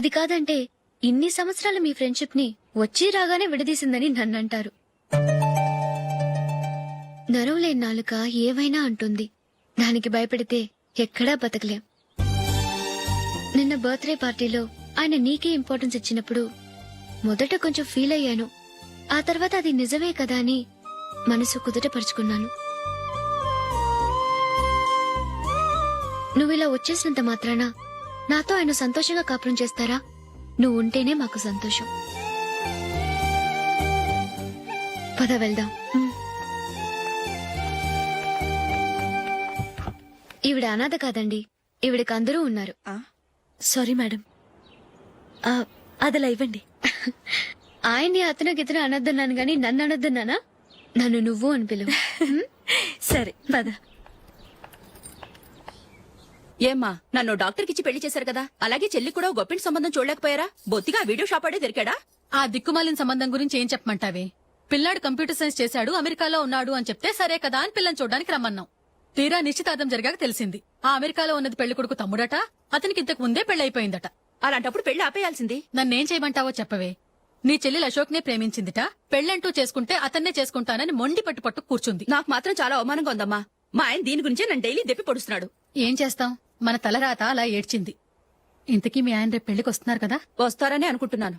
అది కాదంటే ఇన్ని సంవత్సరాల మీ ఫ్రెండ్షిప్ని వచ్చి రాగానే విడదీసిందని నన్నంటారు. నరవలేని నాలుక ఏవైనా అంటుంది. దానికి భయపెడితే ఎక్కడా బతకలేం. నిన్న బర్త్డే పార్టీలో ఆయన నీకే ఇంపార్టెన్స్ ఇచ్చినప్పుడు మొదట కొంచెం ఫీల్ అయ్యాను. ఆ తర్వాత అది నిజమే కదా అని మనసు కుదుటపరుచుకున్నాను. నువ్విలా వచ్చేసినంత మాత్రాన నాతో ఆయన సంతోషంగా కాపురం చేస్తారా? నువ్వు ఉంటేనే మాకు సంతోషం. పద వెళ్దాం. ఈవిడ అనాథ కాదండి. ఈవిడకి అందరూ ఉన్నారు? Sorry madam. అదలా ఇవ్వండి. ఆయన్ని అతను గితను అనొద్దన్నాను గాని నన్ను అనొద్దన్నానా? నన్ను నువ్వు అని పిలువు? సరే పద. ఏమ్మా నన్ను డాక్టర్కి ఇచ్చి పెళ్ళి చేశారు కదా? అలాగే చెల్లి కూడా గొప్పింటి సంబంధం చూడలేకపోయారా? బొత్తిగా వీడియో షాప్ ఆడే దొరికాడా? ఆ దిక్కుమాలిన సంబంధం గురించి ఏం చెప్పమంటావే? పిల్లాడు కంప్యూటర్ సైన్స్ చేశాడు అమెరికాలో ఉన్నాడు అని చెప్తే సరే కదా అని పిల్లని చూడడానికి రమ్మన్నాం. తీరా నిశ్చితార్థం జరిగాక తెలిసింది. ఆ అమెరికాలో ఉన్నది పెళ్ళి కొడుకు తమ్ముడట అతనికి ఇంతకు ముందే పెళ్ళయిపోయిందట అలాంటప్పుడు పెళ్ళి ఆపేయాల్సింది. నన్నేం చేయమంటావో చెప్పవే. నీ చెల్లెలు అశోక్నే ప్రేమించిందిట పెళ్ళంటూ చేసుకుంటే అతన్నే చేసుకుంటానని మొండి పట్టు పట్టు కూర్చుంది. నాకు మాత్రం చాలా అవమానంగా ఉందమ్మా. మా ఆయన దీని గురించే నన్ను డైలీ దెప్పి పొడుస్తున్నాడు. ఏం చేస్తాం? మన తలరాత అలా ఏడ్చింది. ఇంతకీ మీ ఆయన రేపు పెళ్ళికి వస్తున్నారు కదా? వస్తారని అనుకుంటున్నాను.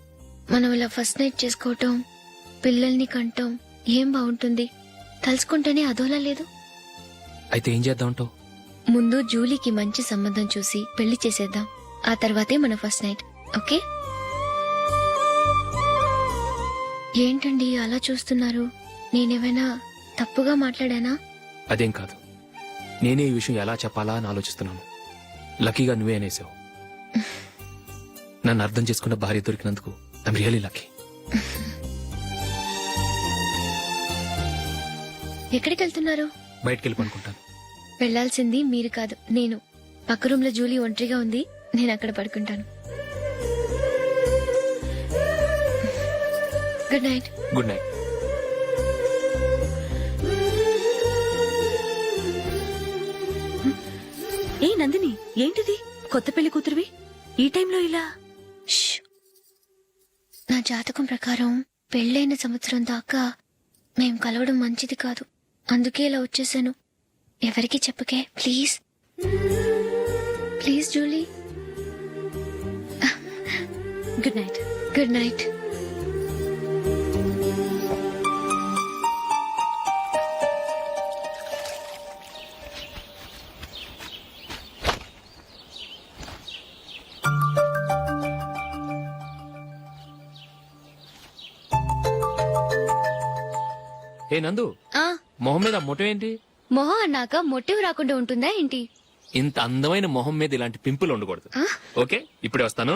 మనం ఇలా ఫస్ట్ నైట్ చేసుకోవటం పిల్లల్ని కంటం ఏం బాగుంటుంది? తలుచుకుంటేనే అదోలా లేదు. అయితే ఏం చేద్దామంటావు ముందు జూలీకి మంచి సంబంధం చూసి పెళ్ళి చేసేద్దాం. ఆ తర్వాతే మన ఫస్ట్ నైట్ ఓకే? ఏంటండి అలా చూస్తున్నారు? నేనేమైనా తప్పుగా మాట్లాడానా? అదేం కాదు. నేనే ఈ విషయం ఎలా చెప్పాలా అని ఆలోచిస్తున్నాను. లక్కీగా నువ్వే అనేసావు. నన్ను అర్థం చేసుకున్న భార్య దొరికినందుకు ఐమ్ రియలీ లక్కీ ఎక్కడికి వెళ్తున్నారు బయటికి వెళ్ళి పడుకుంటాను వెళ్ళాల్సింది మీరు కాదు నేను. పక్క రూమ్లో జూలీ ఒంటరిగా ఉంది నేను అక్కడ పడుకుంటాను. గుడ్ నైట్ గుడ్ నైట్ ఏ నందిని ఏంటిది? కొత్త పెళ్ళి కూతురువి? ఈ టైంలో ఇలా జాతకం ప్రకారం పెళ్ళైన సంవత్సరం దాకా మేం కలవడం మంచిది కాదు. అందుకే ఇలా వచ్చేసాను. ఎవరికి చెప్పకే please. Please Julie. Good night. Good night. ఏ నందు ఆ. మొహం మీద ఆ మొటం ఏంటి? మొహం అన్నాక మొట్టివి రాకుండా ఉంటుందా ఏంటి? ఇంత అందమైన మొహం మీద ఇలాంటి పింపుల్ ఉండకూడదు? ఓకే ఇప్పుడే వస్తాను.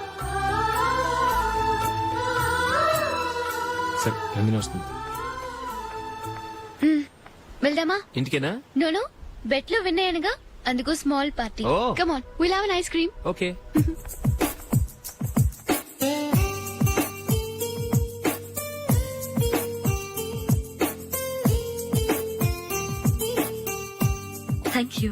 సరే నందిని వస్తుంది. వెళ్దామా? ఇంటికేనా? నోను బెట్లో విన్నాయనగా అందుకు small party. Oh. Come on will have ice cream okay. Thank you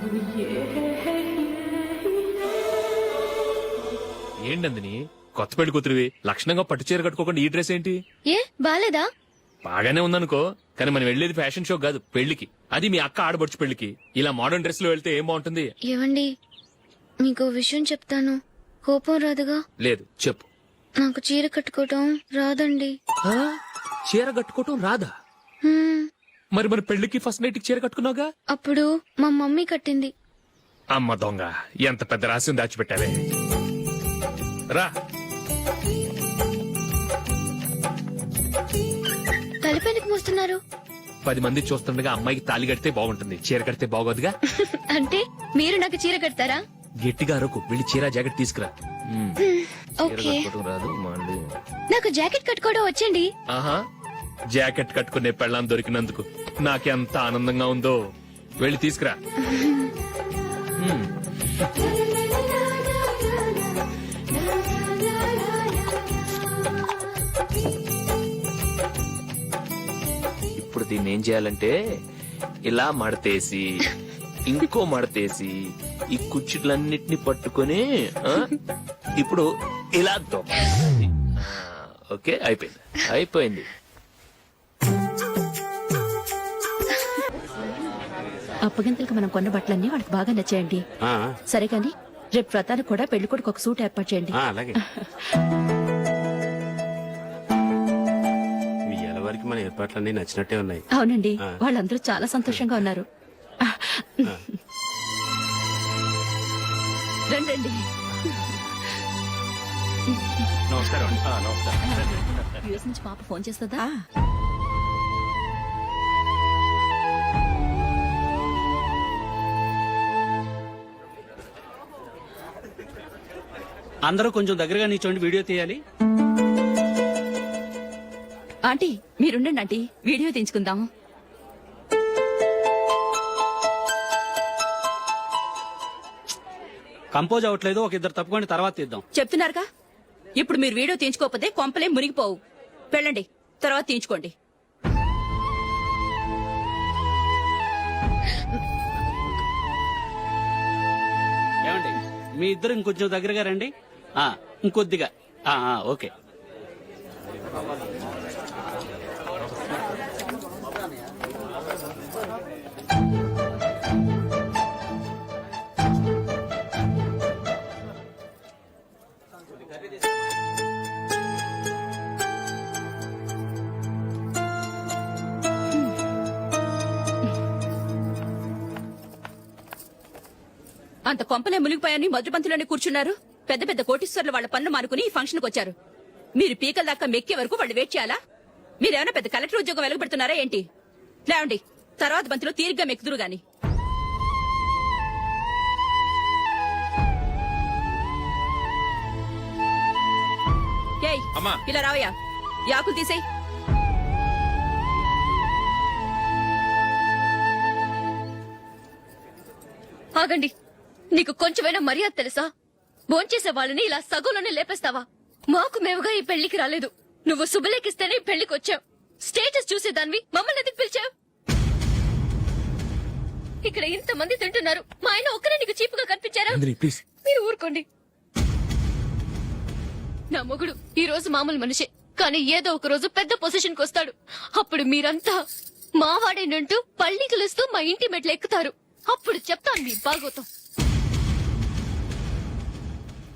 ఏంటి నందిని కొత్త పెళ్ళి కూతురివి. లక్షణంగా పట్టు చీర కట్టుకోకుండా ఈ డ్రెస్ ఏంటి? ఏ బాలేదా? బాగానే ఉందనుకో కానీ మనం వెళ్ళేది ఫ్యాషన్ షో కాదు పెళ్ళికి. అది మీ అక్క ఆడబడుచు పెళ్ళికి. ఇలా మోడర్న్ డ్రెస్లో వెళ్తే ఏం బాగుంటుంది? ఏవండి? మీకు విషయం చెప్తాను. కోపం రాదుగా? లేదు చెప్పు. నాకు చీర కట్టుకోవటం రాదండి. ఆ? చీర కట్టుకోవటం రాదా? హ్మ్, మరి మన పెళ్ళికి ఫస్ట్ నైట్ చీర కట్టుకున్నావుగా? అప్పుడు మా మమ్మీ కట్టింది. అమ్మ దొంగ ఎంత పెద్ద రహస్యం దాచిపెట్టావే. రా. మోస్తున్నారు? పది మంది చూస్తుండగా అమ్మాయికి తాళి కడితే బాగుంటుంది. చీర కడితే బాగోదుగా? అంటే మీరు నాకు చీర కడతారా? గట్టిగా అరకు వెళ్ళి చీర జాకెట్ తీసుకురా. ఓకే. రాదు మళ్ళీ. నాకు జాకెట్ కట్టుకోవడం వచ్చండి. ఆహా జాకెట్ కట్టుకునే పెళ్ళాం దొరికినందుకు నాకెంత ఆనందంగా ఉందో. వెళ్ళి తీసుకురా. దీన్ని ఏం చేయాలంటే ఇలా మడతేసి ఇంకో మడతేసి ఈ కుర్చీలన్నిటిని పట్టుకొని ఆ, ఇప్పుడు ఇలా. ఆ, ఓకే అయిపోయింది. అయిపోయింది. అప్పగింతలకు మనం కొన్న బట్టలన్నీ వాళ్ళకి బాగా నచ్చాయండి. ఆ, సరే కానీ రేపు వ్రతానికి కూడా పెళ్ళి కొడుకు ఒక సూట్ ఏర్పాటు చేయండి. ఆ, అలాగే. మన ఏర్పాట్లన్నీ నచ్చినట్టే ఉన్నాయి. అవునండి. వాళ్ళందరూ చాలా సంతోషంగా ఉన్నారు. రండి నమస్కారం ఆ, నమస్కారం. యూఎస్ నుంచి పాప ఫోన్ చేస్తుందా? అందరూ కొంచెం దగ్గరగా నిల్చోండి వీడియో తీయాలి. ఆంటీ మీరుండండి ఆంటీ. వీడియో తీయించుకుందాం కంపోజ్ అవ్వట్లేదు ఒక ఇద్దరు తప్పుకొని తర్వాత తీద్దాం. చెప్తున్నారుగా? ఇప్పుడు మీరు వీడియో తీయించుకోకపోతే కొంపలే మునిగిపోవు. వెళ్ళండి తర్వాత తీయించుకోండి. ఏమండి? మీ ఇద్దరు ఇంకొంచెం దగ్గరగా రండి. ఆ ఇంకొద్దిగా. ఆ ఆ, ఓకే. అంత కొంపలే మునిగిపోయాని మొదటి పంతిలోనే కూర్చున్నారు. పెద్ద పెద్ద కోటీశ్వర్లు వాళ్ళ పనులు మానుకుని ఈ ఫంక్షన్కి వచ్చారు. మీరు పీకల దాకా మెక్కే వరకు వాళ్ళు వెయిట్ చేయాలా? మీరేమైనా పెద్ద కలెక్టర్ ఉద్యోగం వెలగబెడుతున్నారా ఏంటి? లేవండి తర్వాత బంతిలో తీరిగ్గా మెక్కుదురు గాని. ఏయ్ అమ్మా. ఇలా రావయ్యా. యాకులు తీసేయ్. ఆగండి. నీకు కొంచెమైనా మర్యాద తెలుసా? భోంచేసే వాళ్ళని ఇలా సగంలోనే లేపేస్తావా? మాకు మేముగా ఈ పెళ్ళికి రాలేదు. నువ్వు శుభలేఖిస్తేనే ఈ పెళ్ళికి వచ్చావు. స్టేటస్ చూసేదానివి మమ్మల్ని ఎందుకు పిలిచావు? ఇక్కడ ఇంతమంది తింటున్నారు. మా ఆయన ఒక్కరే నీకు చీపుగా కనిపించారా? మీరు ఊరుకోండి. నా మొగుడు ఈ రోజు మామూలు మనిషే కానీ ఏదో ఒక రోజు పెద్ద పొజిషన్కి వస్తాడు. అప్పుడు మీరంతా మావాడేనంటూ పళ్ళి కలుస్తూ మా ఇంటి మెట్లు ఎక్కుతారు. అప్పుడు చెప్తాను మీ బాగోతాం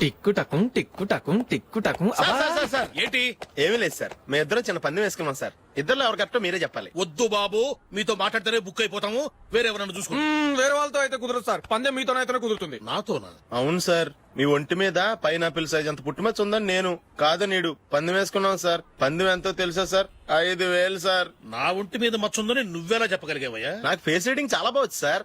టిక్కు టకుం టిక్కు టకుం టిక్కు టకుం. Sir sir sir sir. ఏంటి? ఏమీ లేదు సార్. మేము ఇద్దరం చిన్న పందెం వేసుకున్నాం సార్. ఇద్దరు ఎవరు కరెక్టో మీరే చెప్పాలి. వద్దు బాబు మీతో మాట్లాడితేనే బుక్ అయిపోతాము. వేరే ఎవరన్నా చూసుకోండి. వేరే వాళ్ళతో అయితే కుదరదు సార్. పందెం మీతోనైతేనే కుదురుతుంది. నాతోనా? అవును సార్. మీ ఒంటి మీద పైనాపిల్ సైజ్ అంత పుట్టుమచ్చ ఉందని నేను కాదు నీడు. పందెం వేసుకున్నాం సార్. పందెం ఎంతో తెలుసా సార్? ఐదు వేలు సార్. నా ఒంటి మీద మచ్చ ఉందని నువ్వెలా చెప్పగలిగావయ్యా? నాకు ఫేస్ రీడింగ్ చాలా బాగుంది సార్.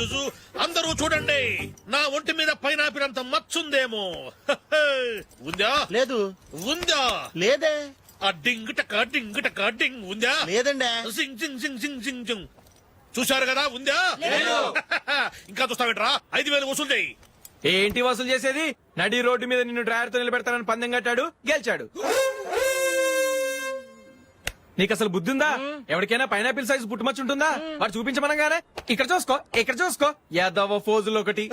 జు, జు. అందరూ చూడండి. నా ఒంటి మీద పైనాపిల్ అంత మచ్చుందేమో ఉందా? లేదు. ఉందా? లేదే. ఆ డింగ్ టక డింగ్ టక డింగ్. ఉందా? లేదండి. సింగ్ సింగ్ సింగ్ సింగ్ సింగ్ సింగ్. చూశారు కదా? ఉందా? ఇంకా చూస్తావేట్రా? ఐదు వేలు వసూలు చేయి. ఏంటి వసూలు చేసేది? నడి రోడ్డు మీద నిన్ను డ్రైవర్తో నిలబెడతానని పందెం కట్టాడు గెలిచాడు. నీకు అసలు బుద్ధి ఉందా ఎవరికైనా పైనాపిల్ సైజ్ పుట్టుమచ్చు ఉంటుందా వాడు చూపించమనగానే. ఇక్కడ చూసుకో ఇక్కడ చూసుకో. యాదవ ఫోజులు ఒకటి.